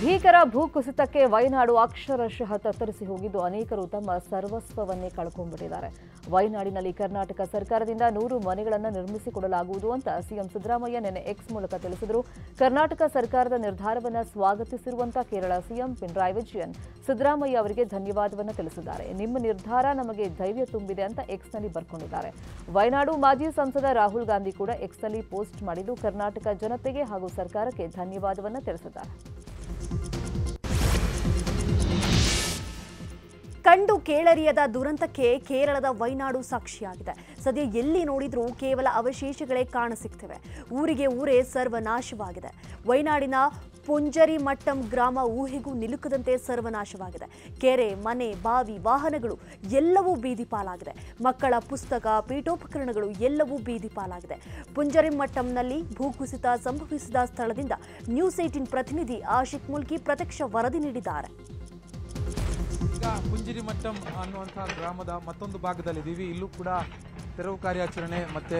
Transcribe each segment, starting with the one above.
ಭೀಕರ ಭೂಕುಸಿತಕ್ಕೆ ವಯನಾಡು ಅಕ್ಷರಶಃ ತತ್ತರಿಸಿ ಹೋಗಿದ್ದು ಅನೇಕರು ತಮ್ಮ ಸರ್ವಸ್ವವನ್ನೇ ಕಳ್ಕೊಂಡ್ಬಿಟ್ಟಿದ್ದಾರೆ. ವಯನಾಡಿನಲ್ಲಿ ಕರ್ನಾಟಕ ಸರ್ಕಾರದಿಂದ ನೂರು ಮನೆಗಳನ್ನು ನಿರ್ಮಿಸಿಕೊಡಲಾಗುವುದು ಅಂತ ಸಿಎಂ ಸಿದ್ದರಾಮಯ್ಯ ನಿನ್ನೆ ಎಕ್ಸ್ ಮೂಲಕ ತಿಳಿಸಿದರು. ಕರ್ನಾಟಕ ಸರ್ಕಾರದ ನಿರ್ಧಾರವನ್ನು ಸ್ವಾಗತಿಸಿರುವಂತಹ ಕೇರಳ ಸಿಎಂ ಪಿಣರಾಯಿ ವಿಜಯನ್ ಸಿದ್ದರಾಮಯ್ಯ ಅವರಿಗೆ ಧನ್ಯವಾದವನ್ನು ತಿಳಿಸಿದ್ದಾರೆ. ನಿಮ್ಮ ನಿರ್ಧಾರ ನಮಗೆ ಧೈರ್ಯ ತುಂಬಿದೆ ಅಂತ ಎಕ್ಸ್ನಲ್ಲಿ ಬರ್ಕೊಂಡಿದ್ದಾರೆ. ವಯನಾಡು ಮಾಜಿ ಸಂಸದ ರಾಹುಲ್ ಗಾಂಧಿ ಕೂಡ ಎಕ್ಸ್ನಲ್ಲಿ ಪೋಸ್ಟ್ ಮಾಡಿದ್ದು ಕರ್ನಾಟಕ ಜನತೆಗೆ ಹಾಗೂ ಸರ್ಕಾರಕ್ಕೆ ಧನ್ಯವಾದವನ್ನು ತಿಳಿಸಿದ್ದಾರೆ. ಕಂಡು ಕೇಳರಿಯದ ದುರಂತಕ್ಕೆ ಕೇರಳದ ವೈನಾಡು ಸಾಕ್ಷಿಯಾಗಿದೆ. ಸದ್ಯ ಎಲ್ಲಿ ನೋಡಿದ್ರೂ ಕೇವಲ ಅವಶೇಷಗಳೇ ಕಾಣಸಿಗ್ತವೆ. ಊರಿಗೆ ಊರೇ ಸರ್ವನಾಶವಾಗಿದೆ. ವೈನಾಡಿನ ಪುಂಜರಿ ಮಟ್ಟಂ ಗ್ರಾಮ ಊಹೆಗೂ ನಿಲುಕದಂತೆ ಸರ್ವನಾಶವಾಗಿದೆ. ಕೆರೆ, ಮನೆ, ಬಾವಿ, ವಾಹನಗಳು ಎಲ್ಲವೂ ಬೀದಿ ಪಾಲಾಗಿದೆ ಮಕ್ಕಳ ಪುಸ್ತಕ, ಪೀಠೋಪಕರಣಗಳು ಎಲ್ಲವೂ ಬೀದಿ ಪಾಲಾಗಿದೆ ಪುಂಜರಿ ಮಟ್ಟಂನಲ್ಲಿ ಭೂಕುಸಿತ ಸಂಭವಿಸಿದ ಸ್ಥಳದಿಂದ ನ್ಯೂಸ್ ಏಟಿನ್ ಪ್ರತಿನಿಧಿ ಆಶಿಕ್ ಮುಲ್ಕಿ ಪ್ರತ್ಯಕ್ಷ ವರದಿ ನೀಡಿದ್ದಾರೆ. ಈಗ ಪುಂಜಿರಿ ಮಟ್ಟಂ ಅನ್ನುವಂತಹ ಗ್ರಾಮದ ಮತ್ತೊಂದು ಭಾಗದಲ್ಲಿದ್ದೀವಿ. ಇಲ್ಲೂ ಕೂಡ ತೆರವು ಕಾರ್ಯಾಚರಣೆ ಮತ್ತೆ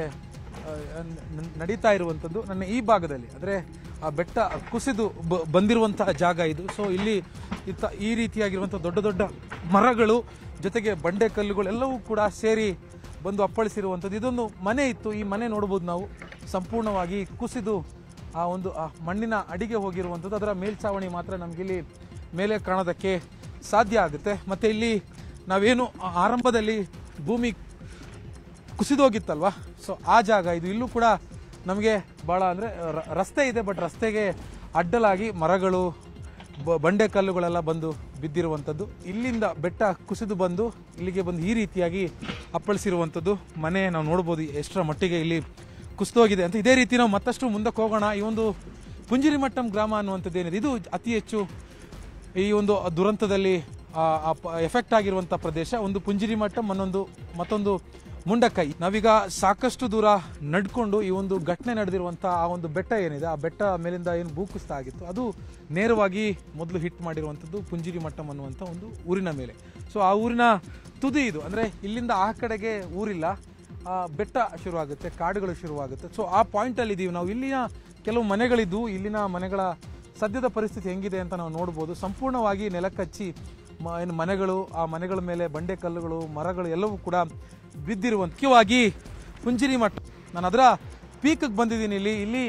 ನಡೀತಾ ಇರುವಂಥದ್ದು ನನ್ನ ಈ ಭಾಗದಲ್ಲಿ. ಅಂದರೆ ಆ ಬೆಟ್ಟ ಕುಸಿದು ಬಂದಿರುವಂತಹ ಜಾಗ ಇದು. ಸೊ ಇಲ್ಲಿ ಇತ್ತ ಈ ರೀತಿಯಾಗಿರುವಂಥ ದೊಡ್ಡ ದೊಡ್ಡ ಮರಗಳು, ಜೊತೆಗೆ ಬಂಡೆ ಕಲ್ಲುಗಳು ಎಲ್ಲವೂ ಕೂಡ ಸೇರಿ ಬಂದು ಅಪ್ಪಳಿಸಿರುವಂಥದ್ದು. ಇದೊಂದು ಮನೆ ಇತ್ತು. ಈ ಮನೆ ನೋಡ್ಬೋದು ನಾವು. ಸಂಪೂರ್ಣವಾಗಿ ಕುಸಿದು ಆ ಒಂದು ಮಣ್ಣಿನ ಅಡಿಗೆ ಹೋಗಿರುವಂಥದ್ದು. ಅದರ ಮೇಲ್ಛಾವಣಿ ಮಾತ್ರ ನಮಗಿಲ್ಲಿ ಮೇಲೆ ಕಾಣೋದಕ್ಕೆ ಸಾಧ್ಯ ಆಗುತ್ತೆ. ಮತ್ತೆ ಇಲ್ಲಿ ನಾವೇನು ಆರಂಭದಲ್ಲಿ ಭೂಮಿ ಕುಸಿದೋಗಿತ್ತಲ್ವ ಸೊ ಆ ಜಾಗ ಇದು. ಇಲ್ಲೂ ಕೂಡ ನಮಗೆ ಭಾಳ ಅಂದರೆ ರಸ್ತೆ ಇದೆ ಬಟ್ ರಸ್ತೆಗೆ ಅಡ್ಡಲಾಗಿ ಮರಗಳು ಬಂಡೆ ಕಲ್ಲುಗಳೆಲ್ಲ ಬಂದು ಬಿದ್ದಿರುವಂಥದ್ದು. ಇಲ್ಲಿಂದ ಬೆಟ್ಟ ಕುಸಿದು ಬಂದು ಇಲ್ಲಿಗೆ ಬಂದು ಈ ರೀತಿಯಾಗಿ ಅಪ್ಪಳಿಸಿರುವಂಥದ್ದು. ಮನೆ ನಾವು ನೋಡ್ಬೋದು ಎಷ್ಟರ ಮಟ್ಟಿಗೆ ಇಲ್ಲಿ ಕುಸಿದೋಗಿದೆ ಅಂತ. ಇದೇ ರೀತಿ ನಾವು ಮತ್ತಷ್ಟು ಮುಂದಕ್ಕೆ ಹೋಗೋಣ. ಈ ಒಂದು ಪುಂಜಿರಿಮಟ್ಟಂ ಗ್ರಾಮ ಅನ್ನುವಂಥದ್ದು ಏನಿದೆ ಇದು ಅತಿ ಹೆಚ್ಚು ಈ ಒಂದು ದುರಂತದಲ್ಲಿ ಎಫೆಕ್ಟ್ ಆಗಿರುವಂಥ ಪ್ರದೇಶ, ಒಂದು ಪುಂಜಿರಿ ಮಠ ಮನ್ನೊಂದು ಮತ್ತೊಂದು ಮುಂಡಕೈ ನಾವೀಗ ಸಾಕಷ್ಟು ದೂರ ನಡ್ಕೊಂಡು ಈ ಒಂದು ಘಟನೆ ನಡೆದಿರುವಂಥ ಆ ಒಂದು ಬೆಟ್ಟ ಏನಿದೆ, ಆ ಬೆಟ್ಟ ಮೇಲಿಂದ ಏನು ಭೂಕುಸ್ತ ಆಗಿತ್ತು, ಅದು ನೇರವಾಗಿ ಮೊದಲು ಹಿಟ್ ಮಾಡಿರುವಂಥದ್ದು ಪುಂಜಿರಿ ಮಠ ಅನ್ನುವಂಥ ಒಂದು ಊರಿನ ಮೇಲೆ. ಸೊ ಆ ಊರಿನ ತುದಿ ಇದು, ಅಂದರೆ ಇಲ್ಲಿಂದ ಆ ಕಡೆಗೆ ಊರಿಲ್ಲ ಬೆಟ್ಟ ಶುರುವಾಗುತ್ತೆ, ಕಾಡುಗಳು ಶುರುವಾಗುತ್ತೆ. ಸೊ ಆ ಪಾಯಿಂಟಲ್ಲಿ ಇದ್ದೀವಿ ನಾವು ಇಲ್ಲಿನ ಕೆಲವು ಮನೆಗಳಿದ್ದು, ಇಲ್ಲಿನ ಮನೆಗಳ ಸದ್ಯದ ಪರಿಸ್ಥಿತಿ ಹೆಂಗಿದೆ ಅಂತ ನಾವು ನೋಡ್ಬೋದು. ಸಂಪೂರ್ಣವಾಗಿ ನೆಲಕಚ್ಚಿ ಏನು ಮನೆಗಳು, ಆ ಮನೆಗಳ ಮೇಲೆ ಬಂಡೆ ಕಲ್ಲುಗಳು, ಮರಗಳು ಎಲ್ಲವೂ ಕೂಡ ಬಿದ್ದಿರುವ ಮುಖ್ಯವಾಗಿ ಪುಂಜಿರಿ ಮಠ. ನಾನು ಅದರ ಪೀಕಿಗೆ ಬಂದಿದ್ದೀನಿ ಇಲ್ಲಿ. ಇಲ್ಲಿ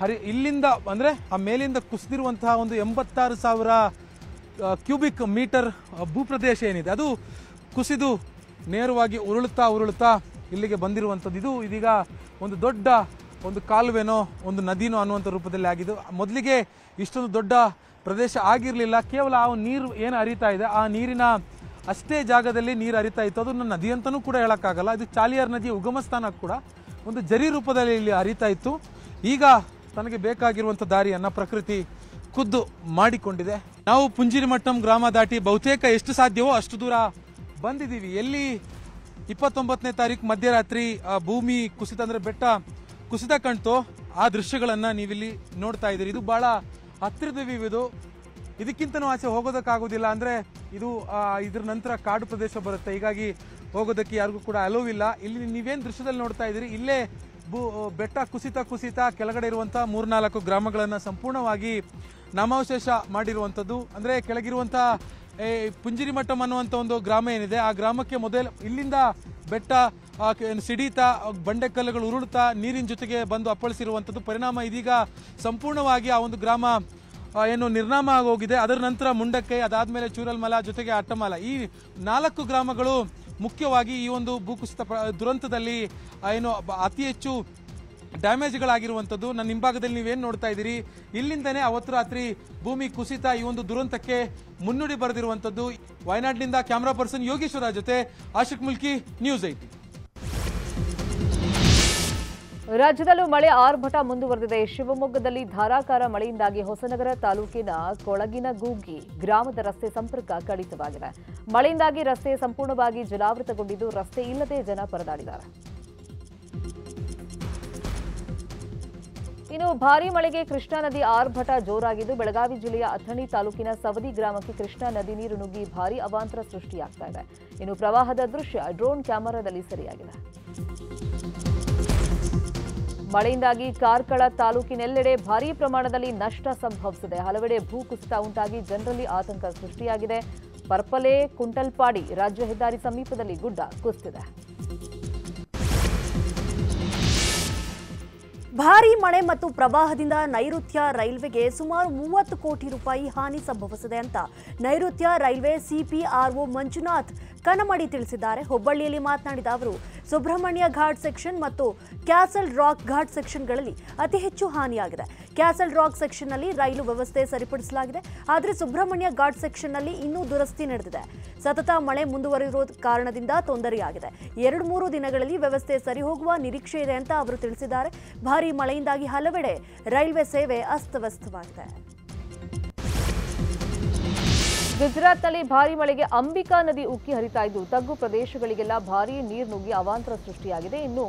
ಹರಿ, ಇಲ್ಲಿಂದ ಅಂದರೆ ಆ ಮೇಲಿಂದ ಕುಸಿದಿರುವಂತಹ ಒಂದು ಎಂಬತ್ತಾರು ಸಾವಿರ ಕ್ಯೂಬಿಕ್ ಮೀಟರ್ ಭೂಪ್ರದೇಶ ಏನಿದೆ. ಅದು ಕುಸಿದು ನೇರವಾಗಿ ಉರುಳುತ್ತಾ ಉರುಳುತ್ತಾ ಇಲ್ಲಿಗೆ ಬಂದಿರುವಂಥದ್ದು ಇದು ಇದೀಗ ಒಂದು ದೊಡ್ಡ ಒಂದು ಕಾಲುವೆನೋ, ಒಂದು ನದಿನೋ ಅನ್ನುವಂಥ ರೂಪದಲ್ಲಿ ಆಗಿದ್ದು, ಮೊದಲಿಗೆ ಇಷ್ಟೊಂದು ದೊಡ್ಡ ಪ್ರದೇಶ ಆಗಿರಲಿಲ್ಲ. ಕೇವಲ ಆ ನೀರು ಏನು ಹರಿತಾ ಇದೆ, ಆ ನೀರಿನ ಅಷ್ಟೇ ಜಾಗದಲ್ಲಿ ನೀರು ಹರಿತಾ ಇತ್ತು. ಅದನ್ನು ನದಿ ಅಂತಲೂ ಕೂಡ ಹೇಳೋಕ್ಕಾಗಲ್ಲ. ಇದು ಚಾಲಿಯಾರ್ ನದಿ ಉಗಮ ಸ್ಥಾನ ಕೂಡ. ಒಂದು ಜರಿ ರೂಪದಲ್ಲಿ ಇಲ್ಲಿ ಹರಿತಾ ಇತ್ತು. ಈಗ ತನಗೆ ಬೇಕಾಗಿರುವಂಥ ದಾರಿಯನ್ನು ಪ್ರಕೃತಿ ಖುದ್ದು ಮಾಡಿಕೊಂಡಿದೆ. ನಾವು ಪುಂಜಿರಿಮಟ್ಟಂ ಗ್ರಾಮ ದಾಟಿ ಬಹುತೇಕ ಎಷ್ಟು ಸಾಧ್ಯವೋ ಅಷ್ಟು ದೂರ ಬಂದಿದ್ದೀವಿ. ಎಲ್ಲಿ ಇಪ್ಪತ್ತೊಂಬತ್ತನೇ ತಾರೀಕು ಮಧ್ಯರಾತ್ರಿ ಭೂಮಿ ಕುಸಿತ ಅಂದರೆ ಬೆಟ್ಟ ಕುಸಿತ ಕಾಣ್ತೋ ಆ ದೃಶ್ಯಗಳನ್ನು ನೀವಿಲ್ಲಿ ನೋಡ್ತಾ ಇದ್ದೀರಿ. ಇದು ಬಹಳ ಹತ್ತಿರದ ವ್ಯೂ ಇದು ಇದಕ್ಕಿಂತನೂ ಆಚೆ ಹೋಗೋದಕ್ಕಾಗೋದಿಲ್ಲ ಅಂದ್ರೆ ಇದು ಇದ್ರ ನಂತರ ಕಾಡು ಪ್ರದೇಶ ಬರುತ್ತೆ. ಹೀಗಾಗಿ ಹೋಗೋದಕ್ಕೆ ಯಾರಿಗೂ ಕೂಡ ಅಲೋವ್ ಇಲ್ಲ. ಇಲ್ಲಿ ನೀವೇನು ದೃಶ್ಯದಲ್ಲಿ ನೋಡ್ತಾ ಇದ್ದೀರಿ? ಇಲ್ಲೇ ಬು ಬೆಟ್ಟ ಕುಸಿತ ಕುಸಿತ ಕೆಳಗಡೆ ಇರುವಂತ ಮೂರ್ನಾಲ್ಕು ಗ್ರಾಮಗಳನ್ನು ಸಂಪೂರ್ಣವಾಗಿ ನಾಮಾವಶೇಷ ಮಾಡಿರುವಂಥದ್ದು ಅಂದ್ರೆ ಕೆಳಗಿರುವಂಥ ಏ, ಪುಂಜಿರಿ ಮಠಂ ಅನ್ನುವಂಥ ಒಂದು ಗ್ರಾಮ ಏನಿದೆ. ಆ ಗ್ರಾಮಕ್ಕೆ ಮೊದಲು ಇಲ್ಲಿಂದ ಬೆಟ್ಟ ಸಿಡಿತಾ ಬಂಡೆ ಕಲ್ಲುಗಳು ಉರುಳುತ್ತಾ, ನೀರಿನ ಜೊತೆಗೆ ಬಂದು ಅಪ್ಪಳಿಸಿರುವಂಥದ್ದು ಪರಿಣಾಮ. ಇದೀಗ ಸಂಪೂರ್ಣವಾಗಿ ಆ ಒಂದು ಗ್ರಾಮ ಏನು ನಿರ್ನಾಮ ಆಗೋಗಿದೆ. ಅದರ ನಂತರ ಮುಂಡಕ್ಕೆ ಚೂರಲ್ ಚೂರಲ್ಮಲ ಜೊತೆಗೆ ಅಟ್ಟಮಲ. ಈ ನಾಲ್ಕು ಗ್ರಾಮಗಳು ಮುಖ್ಯವಾಗಿ ಈ ಒಂದು ಭೂಕುಸಿತ ದುರಂತದಲ್ಲಿ ಏನು ಅತಿ ಹೆಚ್ಚು ಡ್ಯಾಮೇಜ್ಗಳಾಗಿರುವಂಥದ್ದು. ನನ್ನ ಹಿಂಭಾಗದಲ್ಲಿ ನೀವೇನು ನೋಡ್ತಾ ಇದ್ದೀರಿ? ಇಲ್ಲಿಂದನೇ ಅವತ್ತು ರಾತ್ರಿ ಭೂಮಿ ಕುಸಿತ ಈ ಒಂದು ದುರಂತಕ್ಕೆ ಮುನ್ನುಡಿ ಬರೆದಿರುವಂಥದ್ದು. ವಯನಾಡಿನಿಂದ ಕ್ಯಾಮ್ರಾ ಪರ್ಸನ್ ಯೋಗೇಶ್ವರ ಜೊತೆ ಆಶಿಕ್ ಮುಲ್ಕಿ, ನ್ಯೂಸ್ ಐಟಿ ರಾಜ್ಯದಲ್ಲೂ ಮಳೆ ಆರ್ಭಟ ಮುಂದುವರೆದಿದೆ. ಶಿವಮೊಗ್ಗದಲ್ಲಿ ಧಾರಾಕಾರ ಮಳೆಯಿಂದಾಗಿ ಹೊಸನಗರ ತಾಲೂಕಿನ ಕೊಳಗಿನ ಗೂಗಿ ಗ್ರಾಮದ ರಸ್ತೆ ಸಂಪರ್ಕ ಕಡಿತವಾಗಿದೆ. ಮಳೆಯಿಂದಾಗಿ ರಸ್ತೆ ಸಂಪೂರ್ಣವಾಗಿ ಜಲಾವೃತಗೊಂಡಿದ್ದು, ರಸ್ತೆ ಇಲ್ಲದೆ ಜನ ಪರದಾಡಿದ್ದಾರೆ. ಇನ್ನು ಭಾರೀ ಮಳೆಗೆ ಕೃಷ್ಣಾ ನದಿ ಆರ್ಭಟ ಜೋರಾಗಿದ್ದು, ಬೆಳಗಾವಿ ಜಿಲ್ಲೆಯ ಅಥಣಿ ತಾಲೂಕಿನ ಸವದಿ ಗ್ರಾಮಕ್ಕೆ ಕೃಷ್ಣಾ ನದಿ ನೀರು ನುಗ್ಗಿ ಭಾರೀ ಅವಾಂತರ ಸೃಷ್ಟಿಯಾಗ್ತಾ ಇದೆ. ಇನ್ನು ಪ್ರವಾಹದ ದೃಶ್ಯ ಡ್ರೋನ್ ಕ್ಯಾಮೆರಾದಲ್ಲಿ ಸೆರೆಯಾಗಿದೆ. ಮಳೆಯಿಂದಾಗಿ ಕಾರ್ಕಳ ತಾಲೂಕಿನೆಲ್ಲೆಡೆ ಭಾರೀ ಪ್ರಮಾಣದಲ್ಲಿ ನಷ್ಟ ಸಂಭವಿಸಿದೆ. ಹಲವೆಡೆ ಭೂಕುಸಿತ ಉಂಟಾಗಿ ಜನರಲ್ಲಿ ಆತಂಕ ಸೃಷ್ಟಿಯಾಗಿದೆ. ಪರ್ಪಲೆ, ಕುಂಟಲ್ಪಾಡಿ ರಾಜ್ಯ ಹೆದ್ದಾರಿ ಸಮೀಪದಲ್ಲಿ ಗುಡ್ಡ ಕುಸಿದಿದೆ. ಭಾರೀ ಮಳೆ ಮತ್ತು ಪ್ರವಾಹದಿಂದ ನೈಋತ್ಯ ರೈಲ್ವೆಗೆ ಸುಮಾರು ಮೂವತ್ತು ಕೋಟಿ ರೂಪಾಯಿ ಹಾನಿ ಸಂಭವಿಸಿದೆ ಅಂತ ನೈಋತ್ಯ ರೈಲ್ವೆ ಸಿಪಿಆರ್ಒ ಮಂಜುನಾಥ್ ಕನಮಡಿ ತಿಳಿಸಿದ್ದಾರೆ. ಹುಬ್ಬಳ್ಳಿಯಲ್ಲಿ ಮಾತನಾಡಿದ ಅವರು, ಸುಬ್ರಹ್ಮಣ್ಯ ಘಾಟ್ ಸೆಕ್ಷನ್ ಮತ್ತು ಕ್ಯಾಸಲ್ ರಾಕ್ ಘಾಟ್ ಸೆಕ್ಷನ್ಗಳಲ್ಲಿ ಅತಿ ಹೆಚ್ಚು ಹಾನಿಯಾಗಿದೆ. ಕ್ಯಾಸಲ್ ರಾಕ್ ಸೆಕ್ಷನ್ನಲ್ಲಿ ರೈಲು ವ್ಯವಸ್ಥೆ ಸರಿಪಡಿಸಲಾಗಿದೆ. ಆದರೆ ಸುಬ್ರಹ್ಮಣ್ಯ ಘಾಟ್ ಸೆಕ್ಷನ್ನಲ್ಲಿ ಇನ್ನೂ ದುರಸ್ತಿ ನಡೆದಿದೆ. ಸತತ ಮಳೆ ಮುಂದುವರಿಯುವ ಕಾರಣದಿಂದ ತೊಂದರೆಯಾಗಿದೆ. ಎರಡು ಮೂರು ದಿನಗಳಲ್ಲಿ ವ್ಯವಸ್ಥೆ ಸರಿ ಹೋಗುವ ನಿರೀಕ್ಷೆ ಇದೆ ಅಂತ ಅವರು ತಿಳಿಸಿದ್ದಾರೆ. ಭಾರೀ ಮಳೆಯಿಂದಾಗಿ ಹಲವೆಡೆ ರೈಲ್ವೆ ಸೇವೆ ಅಸ್ತವ್ಯಸ್ತವಾಗಿದೆ. ಗುಜರಾತ್ನಲ್ಲಿ ಭಾರಿ ಮಳೆಗೆ ಅಂಬಿಕಾ ನದಿ ಉಕ್ಕಿ ಹರಿತಾ ಇದ್ದು, ತಗ್ಗು ಪ್ರದೇಶಗಳಿಗೆಲ್ಲ ಭಾರಿ ನೀರು ನುಗ್ಗಿ ಅವಾಂತರ ಸೃಷ್ಟಿಯಾಗಿದೆ. ಇನ್ನು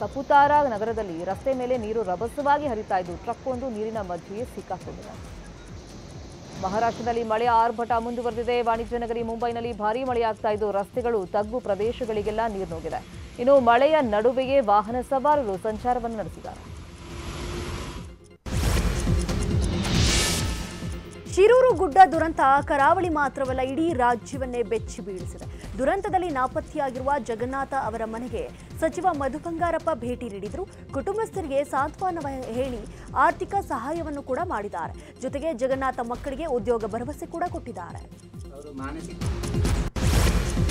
ಸಪುತಾರ ನಗರದಲ್ಲಿ ರಸ್ತೆ ಮೇಲೆ ನೀರು ರಭಸವಾಗಿ ಹರಿತಾ ಇದ್ದು ಟ್ರಕ್ ಒಂದು ನೀರಿನ ಮಧ್ಯೆಯೇ ಸಿಕ್ಕಾಕೊಂಡಿದೆ. ಮಹಾರಾಷ್ಟ್ರದಲ್ಲಿ ಮಳೆ ಆರ್ಭಟ ಮುಂದುವರೆದಿದೆ. ವಾಣಿಜ್ಯ ನಗರಿ ಮುಂಬೈನಲ್ಲಿ ಭಾರಿ ಮಳೆಯಾಗ್ತಾ ಇದ್ದು, ರಸ್ತೆಗಳು, ತಗ್ಗು ಪ್ರದೇಶಗಳಿಗೆಲ್ಲ ನೀರು ನುಗ್ಗಿದೆ. ಇನ್ನು ಮಳೆಯ ನಡುವೆಯೇ ವಾಹನ ಸವಾರರು ಸಂಚಾರವನ್ನು ನಡೆಸಿದ್ದಾರೆ. ಶಿರೂರು ಗುಡ್ಡ ದುರಂತ, ಕರಾವಳಿ ಮಾತ್ರವಲ್ಲ, ಇಡೀ ರಾಜ್ಯವನ್ನೇ ಬೆಚ್ಚಿ ಬೀಳಿಸಿದೆ. ದುರಂತದಲ್ಲಿ ನಾಪತ್ತೆಯಾಗಿರುವ ಜಗನ್ನಾಥ ಅವರ ಮನೆಗೆ ಸಚಿವ ಮಧು ಬಂಗಾರಪ್ಪ ಭೇಟಿ ನೀಡಿದರು. ಕುಟುಂಬಸ್ಥರಿಗೆ ಸಾಂತ್ವನ ಹೇಳಿ ಆರ್ಥಿಕ ಸಹಾಯವನ್ನು ಕೂಡ ಮಾಡಿದ್ದಾರೆ. ಜೊತೆಗೆ ಜಗನ್ನಾಥ ಮಕ್ಕಳಿಗೆ ಉದ್ಯೋಗ ಭರವಸೆ ಕೂಡ ಕೊಟ್ಟಿದ್ದಾರೆ.